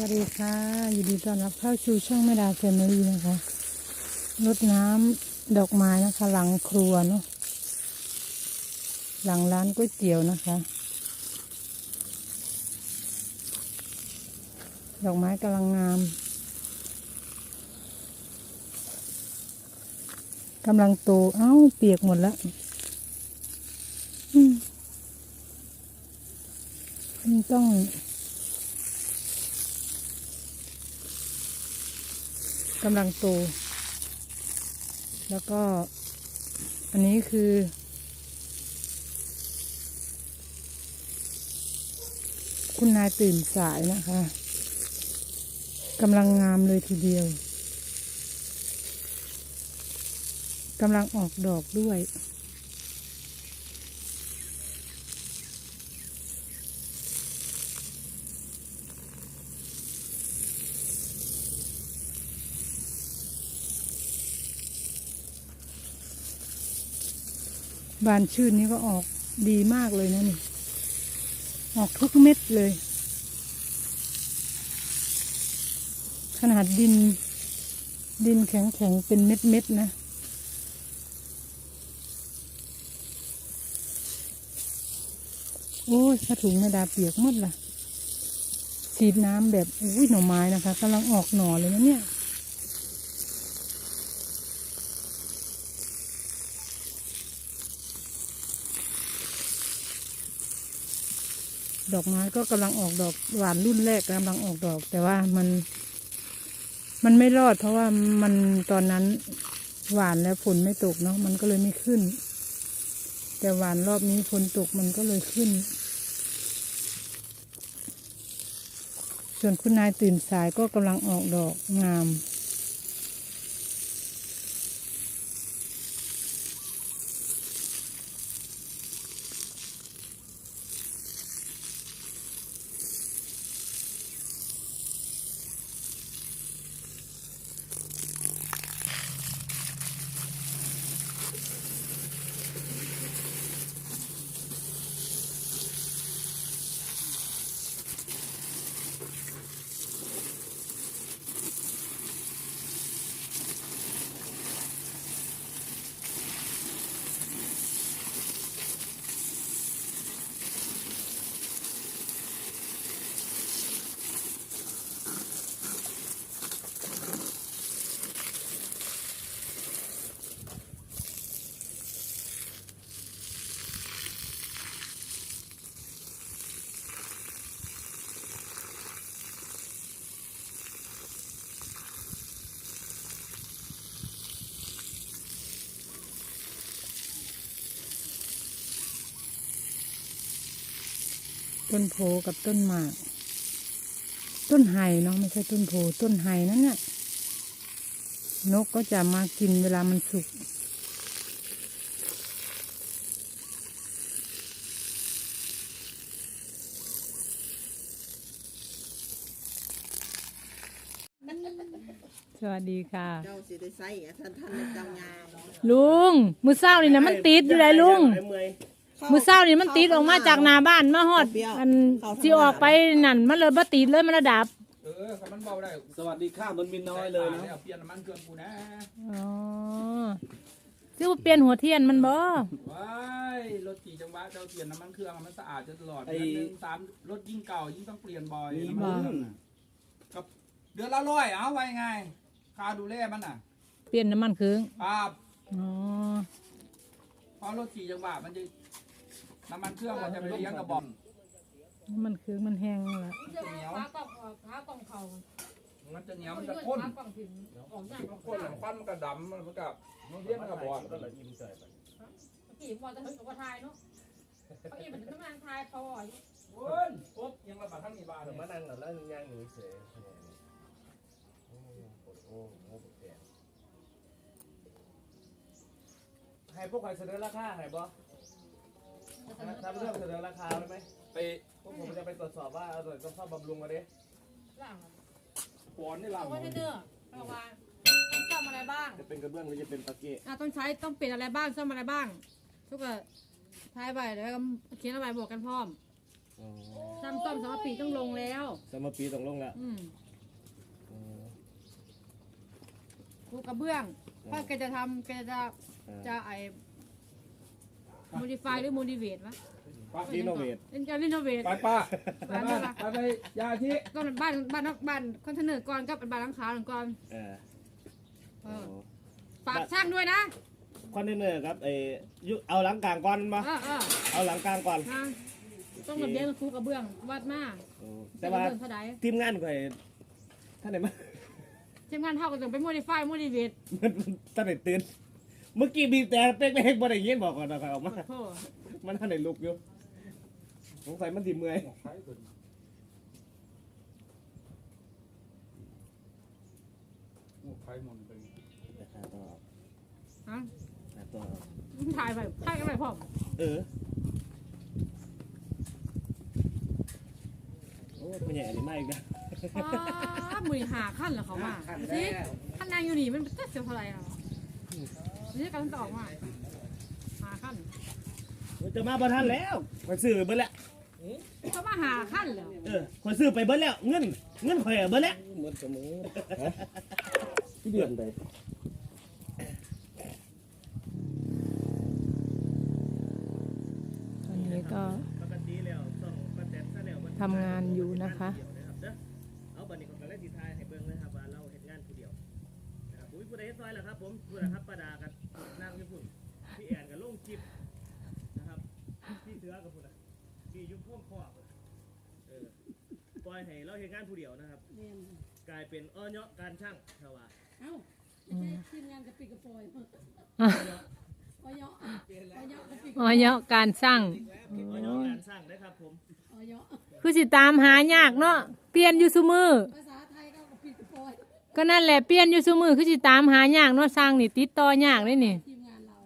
วัสดีค่ะยินดีต้อนรับเข้าสู่ช่องแม่ดาแฟมิลี่นะคะรดน้ำดอกไม้นะคะ หลังครัวเนาะหลังร้านก๋วยเตี๋ยวนะคะ ดอกไม้กำลังงามกำลังโตเอ้าเปียกหมดแล้วอืมมันต้อง กำลังโต แล้วก็ อันนี้คือ คุณนายตื่นสายนะคะกำลังงามเลยทีเดียวกำลังออกดอกด้วย บานชื่นนี้ก็ออกดีมากเลยนะนี่ ออกทุกเม็ดเลย ขนาดดิน ดินแข็งแข็งๆเป็นเม็ดเม็ดๆนะ โอ้ยถ้าถุงไม่ดาเปียกหมดล่ะฉีดน้ำแบบอุ้ยหน่อไม้นะคะกำลังออกหน่อเลยนะเนี่ย ดอกไม้ก็กำลังออกดอกหวานรุ่นแรกกำลังออกดอก แต่ว่ามัน มันไม่รอด เพราะว่ามันตอนนั้นหวานแล้วฝนไม่ตกเนาะมันก็เลยไม่ขึ้น แต่หวานรอบนี้ฝนตกมันก็เลยขึ้น ส่วนคุณนายตื่นสายก็กำลังออกดอกงาม ต้นโพกับต้นหมาก ต้นไห่เนาะไม่ใช่ต้นโพต้นไห่นั่นน่ะนกก็จะมากินเวลามันสุก สวัสดีค่ะ เจ้าสิได้ใส่อะท่านท่านในเจ้างามลุง มือเศร้านี่นะมันติดอยู่ไรลุงมือ เศร้านี่มันติดออกมาจากหน้าบ้านมาฮอด อันที่ออกไปนั่นมันเลยบ่ติดเลยมันระดับเออคันมันเบาได้สวัสดีค่ะมันบินน้อยเลยนะเอาเปลี่ยนน้ำมันเครื่องกูนะอ๋อซื้อมาเปลี่ยนหัวเทียนมันบ่ว้ายรถขี่จังหวะเจ้าเปลี่ยนน้ำมันเครื่องมันสะอาดจะตลอดเดือนหนึ่งสามรถยิ่งเก่ายิ่งต้องเปลี่ยนบ่อยมีน้ำมึมันงกับเดือนละร้อยเอาไว้ไงค่าดูแลมันน่ะ เปลี่ยนน้ำมันเครื่องครับอ๋อเพราะรถขี่จังหวะมันจะ น้ำมันเครื่องมันจะไปเลี้ยงกระบอกน้ำมันเครื่องมันแห้งแล้วล่ะมันจะเหนียวขากล่องออกขากล่องเขามันจะเหนียวมัมันนจะจะพ่ข้นนขากล่องถึงออกจากมันข้นแล้วควันมันก็ดำมันก็มันเลี้ยงกระบอกขี่มอจะถึงกับทายเนาะเขาอีมันจะมาทายพอเว้ยปุ๊บยังระบาดทั้งนี้บานมาเลยนั่งกับแล้วย่างหนูเฉยโอ้โหให้พวกใครเสนอราคาให้บ่ ทำเรื่องเสนอราคาได้ไหมไปพวกผมจะไปตรวจสอบว่าอร่อยต้องเข้าบำรุงมาดิล่างปอนนี่หลัเอางไว้เด้อระวังซ่อมอะไรบ้างจะเป็นกระเบื้องหรือจะเป็นปาเกะอะต้องใช้ต้องเปลี่ยนอะไรบ้างซ่อมอะไรบ้าง ทุกคนทายไปแล้วก็เขียนอะไรบอกกันพร้อมอ๋อช่างซ่อมสามปีต้องลงแล้วสมปีต้องลงแล้วอืมอ๋อปูกระเบื้อง ถ้าแกจะทำแกจะอ่าจะไอ modify หรือ motivate วะป้ารีโนเวทเป็นจะ renovate ไปป้าไปบ้านป้าอะไรไปไปยาที่ก็บ้านบ้านบ้านคอนเทนเนอร์ก่อนกับบ้านหลังคาหลังก่อนเออเออ๋ออฝากช่างด้วยนะคอนเทนเนอร์ครับไอ้ยุเอาหลังกลางก่อนมาเออเออเอาหลังกลางก่อนนะต้องระเบียงปูกระเบื้องวัดมาโอ้แต่ว่ากระเบื้องเท่าไหร่ทีมงานข่อยท่านไหนมาทีมงานเท่าก็ต้องไป modify motivate มันมันท่านไหนตื่น เมื่อกี้บีบแต่เป๊กเป๊กบ่ได้ยินบอกก่อนนะครับออกมาโทษมันท่านไหนลุกอยู่ สงสัยมันสิเมื่อยใช้เกินโอ้ใช้หมดไปหาต่อฮะหาต่อถ่ายไปถ่ายกันไปพร้อมเออ โอ้ยไม่ใหญ่อันนี้ไม่อีกนะอ้ามือหาขั้นเหรอเขามาดูสิขั้นนางอยู่นี่มันเจ็ดเท่าไหร่อะ นี่กำลังจะออกมาหาขั้นมันจะมาประทันแล้วข่อยซื้อไปเบิดแล้วเขามาหาขั้นเหรอเออข่อยซื้อไปเบิดแล้ว เงินเงินข่อยอะเบิดแล้วหมดเสมอที่เดือนใดตอนนี้ก็ปกติแล้วต้องมาแต่ซะแล้วทำงานอยู่นะคะ อุ้ยผู้ใดเฮ็ดซอยล่ะครับผมผู้นะครับป้าดากับนางญี่ปุ่นพี่แอนกับลุงจิ๊บนะครับพี่เสือกับพุ่นน่ะพี่ยุคพ่วงคอบเออปล่อยให้เราเฮ็ดงานผู้เดียวนะครับกลายเป็นอ้อเนาะการช่างเท่าว่าเอ้าไม่ใช่ทีมงานกระปิกกระปอยออยออยอกระปิกอ๋อเยอะการสร้างอ้อเนาะการสร้างนะครับผมออยอคือสิตามหายากเนาะเปลี่ยนอยู่ซุมือ ภาษาไทยก็กระปิกกระปอย ก็นั่นแหละเปลี่ยนอยู่ซุมือคือสิตามหายากเนาะสร้างนี่ติดต่อยากเลยนี่ทีมงานเรา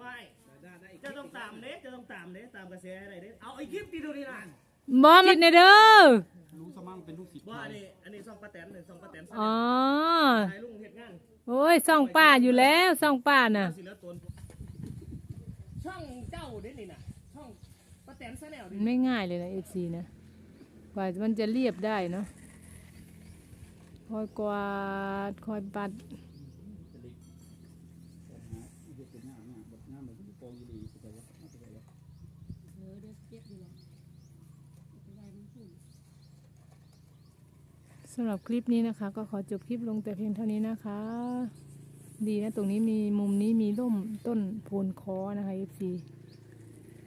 ว้ายจะต้องตามเด้จะต้องตามเด้ตามกระแสอะไรเด้เอาไอ้คลิปที่ดูนี่นะบ่มันในเด้อ รู้สมั่งเป็นลูกศิษย์ว่าอันนี้อันนี้ซองป้าแตนหนึ่งซองป้าแตนอ๋อถ่ายลุงเฮ็ดงานโอ้ยส่องป้าอยู่แล้วส่องป้าน่ะ สิเหลือตนช่องเจ้าเด้นี่น่ะช่องป้าแตนซะแล้วดิมันไม่ง่ายเลยนะเอซีนะ กว่ามันจะเรียบได้เนาะ คอยกวาดคอยปัดสำหรับคลิปนี้นะคะ ก็ขอจบคลิปลงแต่เพียงเท่านี้นะคะ ดีนะตรงนี้มีมุมนี้มีร่มต้นโพนคอนะคะเอฟซี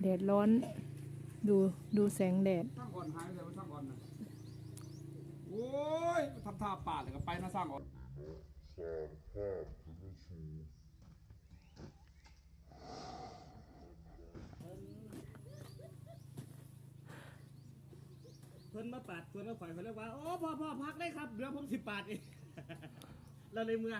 แดดร้อน ดูดูแสงแดด ยไปเลยว่าสร้างก่อนนะโอ้ยทำท่าปาดเลยก็ไปนะสร้างก่อนสามห้าสี่เพิ่นมาปาดเพิ่นมาข่อยเพิ่นเรียกว่า โอ้พ่อพ่อพักได้ครับ เดี๋ยวผมสิปาดเอง เราเลยเมื่อ